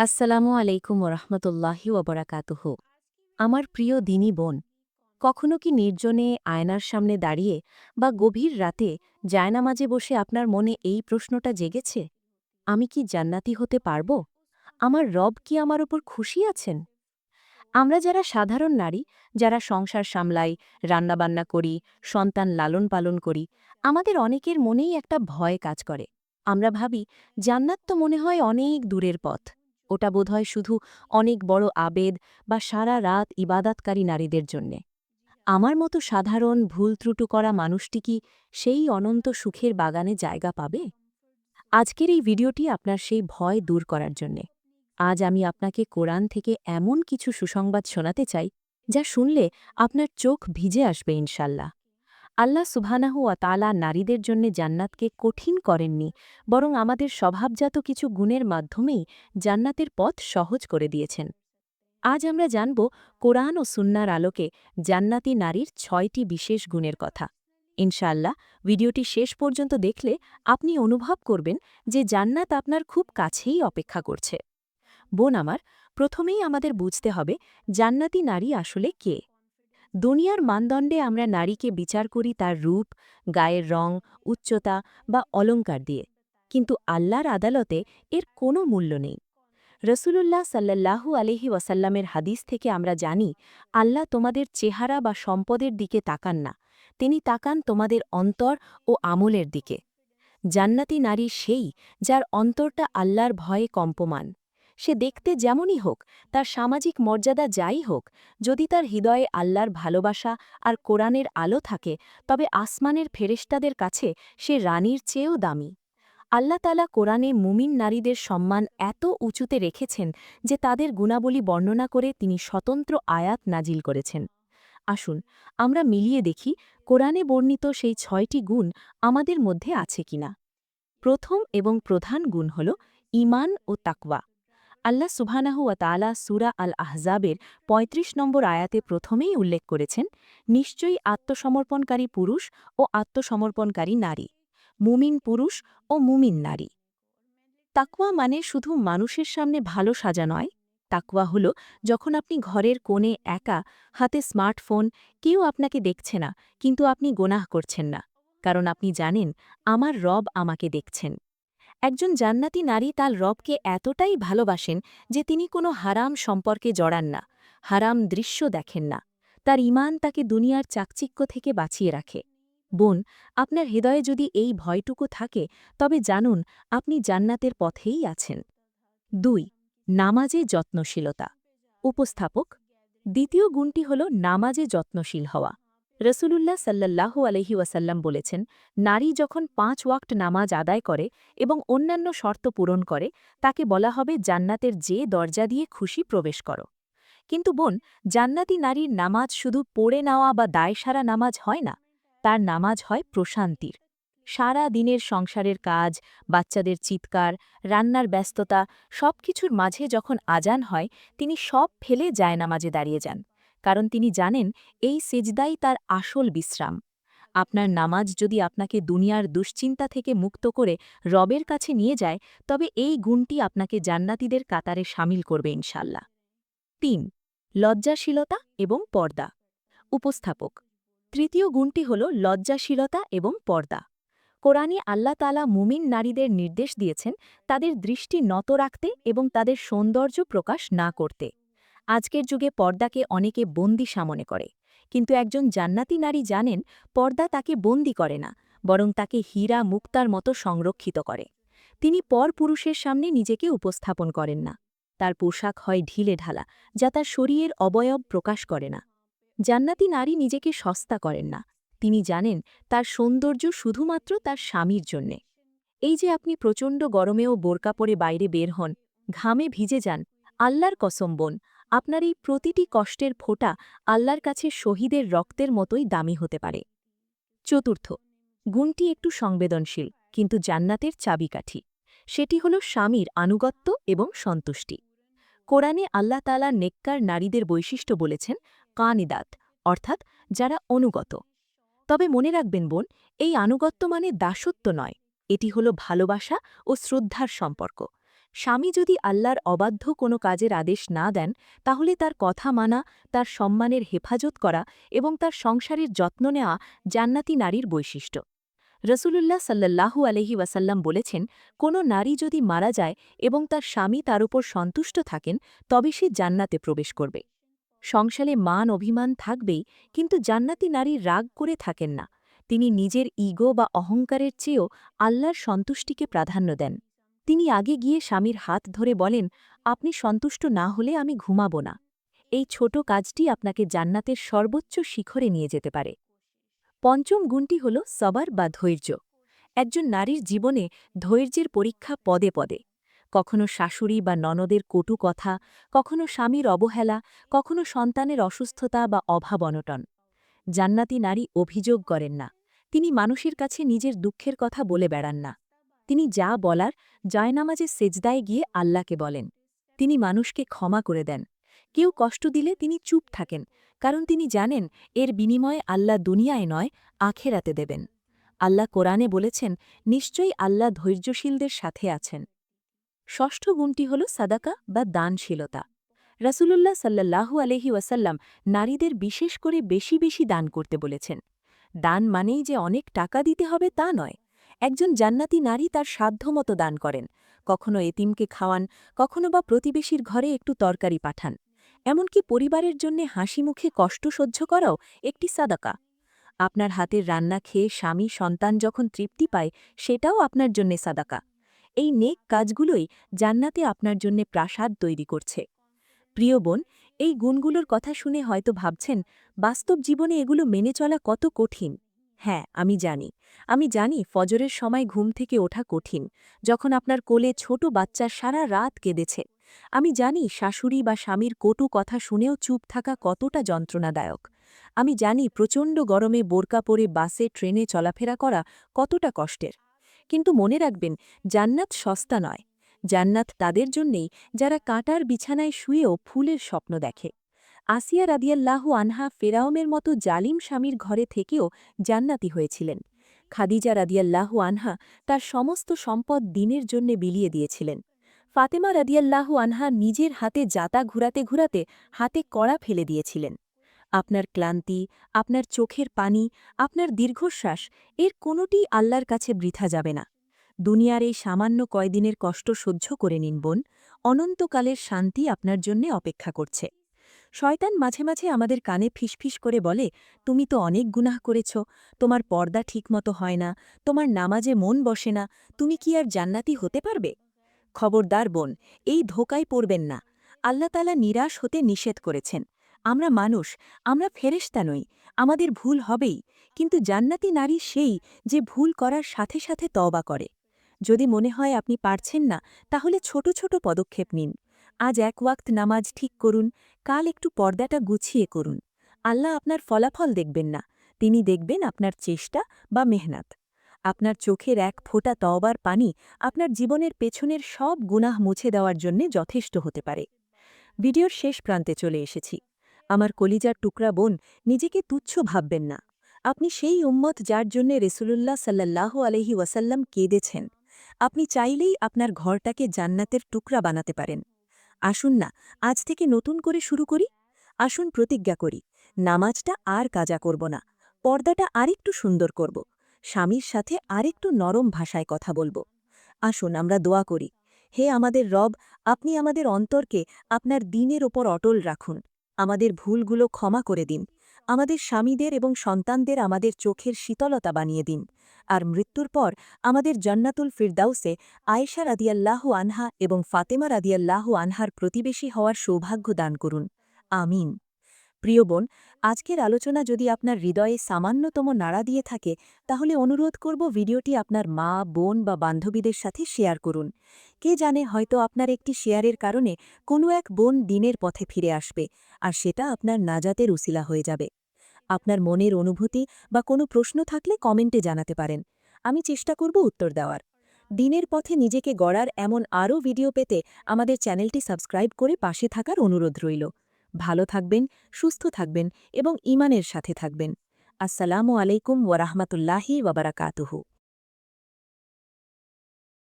আসসালামু আলাইকুম ওরহমতুল্লাহি ওবরাকাতুহ। আমার প্রিয় দিনী বোন, কখনো কি নির্জনে আয়নার সামনে দাঁড়িয়ে বা গভীর রাতে জায়নামাজে বসে আপনার মনে এই প্রশ্নটা জেগেছে? আমি কি জান্নাতি হতে পারব? আমার রব কি আমার ওপর খুশি আছেন? আমরা যারা সাধারণ নারী, যারা সংসার সামলাই, রান্নাবান্না করি, সন্তান লালন পালন করি, আমাদের অনেকের মনেই একটা ভয় কাজ করে। আমরা ভাবি, জান্নাত তো মনে হয় অনেক দূরের পথ। ওটা বোধহয় শুধু অনেক বড় আবেদ বা সারা রাত ইবাদাতকারী নারীদের জন্যে। আমার মতো সাধারণ, ভুল ত্রুটু করা মানুষটি কি সেই অনন্ত সুখের বাগানে জায়গা পাবে? আজকের এই ভিডিওটি আপনার সেই ভয় দূর করার জন্যে। আজ আমি আপনাকে কোরআন থেকে এমন কিছু সুসংবাদ শোনাতে চাই, যা শুনলে আপনার চোখ ভিজে আসবে ইনশাল্লাহ। আল্লাহ সুবহানাহু ওয়া তাআলা নারীদের জন্য জান্নাতকে কঠিন করেননি, বরং আমাদের স্বভাবজাত কিছু গুণের মাধ্যমেই জান্নাতের পথ সহজ করে দিয়েছেন। আজ আমরা জানব কোরআন ও সুন্নার আলোকে জান্নাতি নারীর ছয়টি বিশেষ গুণের কথা। ইনশাআল্লাহ, ভিডিওটি শেষ পর্যন্ত দেখলে আপনি অনুভব করবেন যে জান্নাত আপনার খুব কাছেই অপেক্ষা করছে। বোন আমার, প্রথমেই আমাদের বুঝতে হবে জান্নাতি নারী আসলে কে। দুনিয়ার মানদণ্ডে আমরা নারীকে বিচার করি তার রূপ, গায়ের রং, উচ্চতা বা অলঙ্কার দিয়ে। কিন্তু আল্লাহর আদালতে এর কোনো মূল্য নেই। রসুলুল্লাহ সাল্লাল্লাহু আলহি ওয়াসাল্লামের হাদিস থেকে আমরা জানি, আল্লাহ তোমাদের চেহারা বা সম্পদের দিকে তাকান না। তিনি তাকান তোমাদের অন্তর ও আমলের দিকে। জান্নাতি নারী সেই যার অন্তরটা আল্লাহর ভয়ে কম্পমান। সে দেখতে যেমনই হোক, তার সামাজিক মর্যাদা যাই হোক, যদি তার হৃদয়ে আল্লাহর ভালোবাসা আর কোরআনের আলো থাকে, তবে আসমানের ফেরেস্তাদের কাছে সে রানীর চেয়েও দামি। আল্লাহ তালা কোরআনে মুমিন নারীদের সম্মান এত উঁচুতে রেখেছেন যে তাদের গুণাবলী বর্ণনা করে তিনি স্বতন্ত্র আয়াত নাজিল করেছেন। আসুন, আমরা মিলিয়ে দেখি কোরআনে বর্ণিত সেই ছয়টি গুণ আমাদের মধ্যে আছে কিনা। প্রথম এবং প্রধান গুণ হল ইমান ও তাকওয়া। আল্লাহ সুবহানাহু ওয়া তাআলা সূরা আল আহজাবের ৩৫ নম্বর আয়াতে প্রথমেই উল্লেখ করেছেন, নিশ্চয়ই আত্মসমর্পণকারী পুরুষ ও আত্মসমর্পণকারী নারী, মুমিন পুরুষ ও মুমিন নারী। তাকওয়া মানে শুধু মানুষের সামনে ভালো সাজা নয়, তাকওয়া হল যখন আপনি ঘরের কোণে একা, হাতে স্মার্টফোন, কেউ আপনাকে দেখছে না, কিন্তু আপনি গোনাহ করছেন না, কারণ আপনি জানেন, আমার রব আমাকে দেখছেন। একজন জান্নাতি নারী তার রবকে এতটাই ভালোবাসেন যে তিনি কোনো হারাম সম্পর্কে জড়ান না, হারাম দৃশ্য দেখেন না। তার ইমান তাকে দুনিয়ার চাকচিক্য থেকে বাঁচিয়ে রাখে। বোন, আপনার হৃদয়ে যদি এই ভয়টুকু থাকে, তবে জানুন, আপনি জান্নাতের পথেই আছেন। দুই, নামাজে যত্নশীলতা। উপস্থাপক, দ্বিতীয় গুণটি হল নামাজে যত্নশীল হওয়া। রসুলুল্লাহ সাল্লাল্লাহু আলহি ওয়াসাল্লাম বলেছেন, নারী যখন পাঁচ ওয়াক্ট নামাজ আদায় করে এবং অন্যান্য শর্ত পূরণ করে, তাকে বলা হবে জান্নাতের যে দরজা দিয়ে খুশি প্রবেশ করো। কিন্তু বোন, জান্নাতি নারীর নামাজ শুধু পড়ে নেওয়া বা দায়সারা নামাজ হয় না, তার নামাজ হয় প্রশান্তির। সারা দিনের সংসারের কাজ, বাচ্চাদের চিৎকার, রান্নার ব্যস্ততা, সবকিছুর মাঝে যখন আজান হয়, তিনি সব ফেলে যায় নামাজে দাঁড়িয়ে যান। কারণ তিনি জানেন এই সেজদাই তার আসল বিশ্রাম। আপনার নামাজ যদি আপনাকে দুনিয়ার দুশ্চিন্তা থেকে মুক্ত করে রবের কাছে নিয়ে যায়, তবে এই গুণটি আপনাকে জান্নাতিদের কাতারে সামিল করবে ইনশাল্লাহ তিন, লজ্জাশীলতা এবং পর্দা। উপস্থাপক। তৃতীয় গুণটি হল লজ্জাশীলতা এবং পর্দা। কোরআনে আল্লাহ তালা মুমিন নারীদের নির্দেশ দিয়েছেন তাদের দৃষ্টি নত রাখতে এবং তাদের সৌন্দর্য প্রকাশ না করতে। আজকের যুগে পর্দাকে অনেকে বন্দি সামনে করে। কিন্তু একজন জান্নাতি নারী জানেন, পর্দা তাকে বন্দি করে না, বরং তাকে হীরা মুক্তার মতো সংরক্ষিত করে। তিনি পর পুরুষের সামনে নিজেকে উপস্থাপন করেন না। তার পোশাক হয় ঢিলে ঢালা, যা তার শরীরের অবয়ব প্রকাশ করে না। জান্নাতি নারী নিজেকে সস্তা করেন না। তিনি জানেন, তার সৌন্দর্য শুধুমাত্র তার স্বামীর জন্যে। এই যে আপনি প্রচণ্ড গরমেও বোরকা পরে বাইরে বের হন, ঘামে ভিজে যান, আল্লাহর কসম বোন আপনার এই প্রতিটি কষ্টের ফোঁটা আল্লাহর কাছে শহীদের রক্তের মতোই দামি হতে পারে। চতুর্থ, গুণটি একটু সংবেদনশীল, কিন্তু জান্নাতের চাবিকাঠি। সেটি হল স্বামীর আনুগত্য এবং সন্তুষ্টি। কোরআনে আল্লাহ তালা নেককার নারীদের বৈশিষ্ট্য বলেছেন, কানিদাত, অর্থাৎ যারা অনুগত। তবে মনে রাখবেন বোন, এই আনুগত্য মানে দাসত্ব নয়, এটি হল ভালোবাসা ও শ্রদ্ধার সম্পর্ক। স্বামী যদি আল্লাহর অবাধ্য কোনো কাজের আদেশ না দেন, তাহলে তার কথা মানা, তার সম্মানের হেফাজত করা এবং তার সংসারের যত্ন নেওয়া জান্নাতি নারীর বৈশিষ্ট্য। রসুলুল্লাহ সাল্লাল্লাহু আলহি ওয়াসাল্লাম বলেছেন, কোনো নারী যদি মারা যায় এবং তার স্বামী তার উপর সন্তুষ্ট থাকেন, তবে সে জান্নাতে প্রবেশ করবে। সংসারে মান অভিমান থাকবেই, কিন্তু জান্নাতি নারী রাগ করে থাকেন না। তিনি নিজের ইগো বা অহংকারের চেয়েও আল্লাহর সন্তুষ্টিকে প্রাধান্য দেন। তিনি আগে গিয়ে স্বামীর হাত ধরে বলেন, আপনি সন্তুষ্ট না হলে আমি ঘুমাব না। এই ছোট কাজটি আপনাকে জান্নাতের সর্বোচ্চ শিখরে নিয়ে যেতে পারে। পঞ্চম গুণটি হল সবার বা ধৈর্য। একজন নারীর জীবনে ধৈর্যের পরীক্ষা পদে পদে। কখনো শাশুড়ি বা ননদের কটু কথা, কখনো স্বামীর অবহেলা, কখনো সন্তানের অসুস্থতা বা অভাব অনটন। জান্নাতি নারী অভিযোগ করেন না। তিনি মানুষের কাছে নিজের দুঃখের কথা বলে বেড়ান না। তিনি যা বলার জয়নামাজে সেজদায় গিয়ে আল্লাহকে বলেন। তিনি মানুষকে ক্ষমা করে দেন। কেউ কষ্ট দিলে তিনি চুপ থাকেন, কারণ তিনি জানেন এর বিনিময়ে আল্লাহ দুনিয়ায় নয়, আখেরাতে দেবেন। আল্লাহ কোরআনে বলেছেন, নিশ্চয়ই আল্লাহ ধৈর্যশীলদের সাথে আছেন। ষষ্ঠ গুণটি হল সাদাকা বা দানশীলতা। রাসূলুল্লাহ সাল্লাল্লাহু আলহি ওয়াসাল্লাম নারীদের বিশেষ করে বেশি বেশি দান করতে বলেছেন। দান মানেই যে অনেক টাকা দিতে হবে তা নয় একজন জান্নাতি নারী তার সাধ্যমতো দান করেন। কখনো এতিমকে খাওয়ান, কখনো বা প্রতিবেশীর ঘরে একটু তরকারি পাঠান। এমনকি পরিবারের জন্যে হাসি মুখে কষ্ট সহ্য করাও একটি সাদাকা। আপনার হাতের রান্না খেয়ে স্বামী, সন্তান যখন তৃপ্তি পায়, সেটাও আপনার জন্যে সাদাকা। এই নেক কাজগুলোই জান্নাতে আপনার জন্যে প্রাসাদ তৈরি করছে। প্রিয় বোন, এই গুণগুলোর কথা শুনে হয়তো ভাবছেন, বাস্তব জীবনে এগুলো মেনে চলা কত কঠিন। হ্যাঁ আমি জানি। আমি জানি ফজরের সময় ঘুম থেকে ওঠা কঠিন, যখন আপনার কোলে ছোট বাচ্চা সারা রাত কেঁদেছে। আমি জানি শাশুড়ি বা স্বামীর কটু কথা শুনেও চুপ থাকা কতটা যন্ত্রণাদায়ক। আমি জানি প্রচণ্ড গরমে বোরকা পরে বাসে, ট্রেনে চলাফেরা করা কতটা কষ্টের। কিন্তু মনে রাখবেন, জান্নাত সস্তা নয়। জান্নাত তাদের জন্যেই যারা কাঁটার বিছানায় শুয়েও ফুলের স্বপ্ন দেখে। আসিয়া রাদিয়াল্লাহু আনহা ফেরাওমের মতো জালিম স্বামীর ঘরে থেকেও জান্নাতি হয়েছিলেন। খাদিজা রাদিয়াল্লাহু আনহা তার সমস্ত সম্পদ দিনের জন্যে বিলিয়ে দিয়েছিলেন। ফাতেমা রাদিয়াল্লাহু আনহা নিজের হাতে জাতা ঘুরাতে ঘুরাতে হাতে কড়া ফেলে দিয়েছিলেন। আপনার ক্লান্তি, আপনার চোখের পানি, আপনার দীর্ঘশ্বাস, এর কোনোটিই আল্লাহর কাছে বৃথা যাবে না। দুনিয়ার এই সামান্য কয়দিনের কষ্ট সহ্য করে নিন বোন, অনন্তকালের শান্তি আপনার জন্যে অপেক্ষা করছে। শয়তান মাঝে মাঝে আমাদের কানে ফিসফিস করে বলে, তুমি তো অনেক গুনাহ করেছ, তোমার পর্দা ঠিকমতো হয় না, তোমার নামাজে মন বসে না, তুমি কি আর জান্নাতি হতে পারবে? খবরদার বোন, এই ধোকায় পড়বেন না। আল্লাহতালা নিরাশ হতে নিষেধ করেছেন। আমরা মানুষ, আমরা ফেরেস্তা নই, আমাদের ভুল হবেই, কিন্তু জান্নাতি নারী সেই যে ভুল করার সাথে সাথে তওবা করে। যদি মনে হয় আপনি পারছেন না, তাহলে ছোট ছোট পদক্ষেপ নিন। আজ এক ওয়াক্ত নামাজ ঠিক করুন, কাল একটু পর্দাটা গুছিয়ে করুন। আল্লাহ আপনার ফলাফল দেখবেন না, তিনি দেখবেন আপনার চেষ্টা বা মেহনত। আপনার চোখের এক ফোঁটা তওবার পানি আপনার জীবনের পেছনের সব গুনাহ মুছে দেওয়ার জন্যে যথেষ্ট হতে পারে। ভিডিওর শেষ প্রান্তে চলে এসেছি। আমার কলিজার টুকরা বোন নিজেকে তুচ্ছ ভাববেন না। আপনি সেই উম্মত যার জন্যে রেসুলুল্লাহ সাল্লাহ আলহি ওয়াসাল্লাম কেঁদেছেন। আপনি চাইলেই আপনার ঘরটাকে জান্নাতের টুকরা বানাতে পারেন। আসুন না, আজ থেকে নতুন করে শুরু করি। আসুন প্রতিজ্ঞা করি, নামাজটা আর কাজা করব না, পর্দাটা আরেকটু সুন্দর করব, স্বামীর সাথে আরেকটু নরম ভাষায় কথা বলব। আসুন আমরা দোয়া করি, হে আমাদের রব, আপনি আমাদের অন্তরকে আপনার দিনের ওপর অটল রাখুন, আমাদের ভুলগুলো ক্ষমা করে দিন আমাদের স্বামীদের এবং সন্তানদের আমাদের চোখের শীতলতা বানিয়ে দিন। আর মৃত্যুর পর আমাদের জন্নাতুল ফিরদাউসে আয়েশা রাদিয়াল্লাহু আনহা এবং ফাতেমা রাদিয়াল্লাহু আনহার প্রতিবেশী হওয়ার সৌভাগ্য দান করুন। আমিন। প্রিয় বোন, আজকের আলোচনা যদি আপনার হৃদয়ে সামান্যতম নাড়া দিয়ে থাকে, তাহলে অনুরোধ করব ভিডিওটি আপনার মা, বোন বা বান্ধবীদের সাথে শেয়ার করুন। কে জানে হয়তো আপনার একটি শেয়ারের কারণে কোনো এক বোন দিনের পথে ফিরে আসবে, আর সেটা আপনার নাজাতের উসিলা হয়ে যাবে। আপনার মনের অনুভূতি বা কোনো প্রশ্ন থাকলে কমেন্টে জানাতে পারেন। আমি চেষ্টা করব উত্তর দেওয়ার। দিনের পথে নিজেকে গড়ার এমন আরও ভিডিও পেতে আমাদের চ্যানেলটি সাবস্ক্রাইব করে পাশে থাকার অনুরোধ রইল। ভালো থাকবেন, সুস্থ থাকবেন এবং ইমানের সাথে থাকবেন। আসসালামু আলাইকুম ওয়ারাহমাতুল্লাহি ওয়াবারাকাতুহু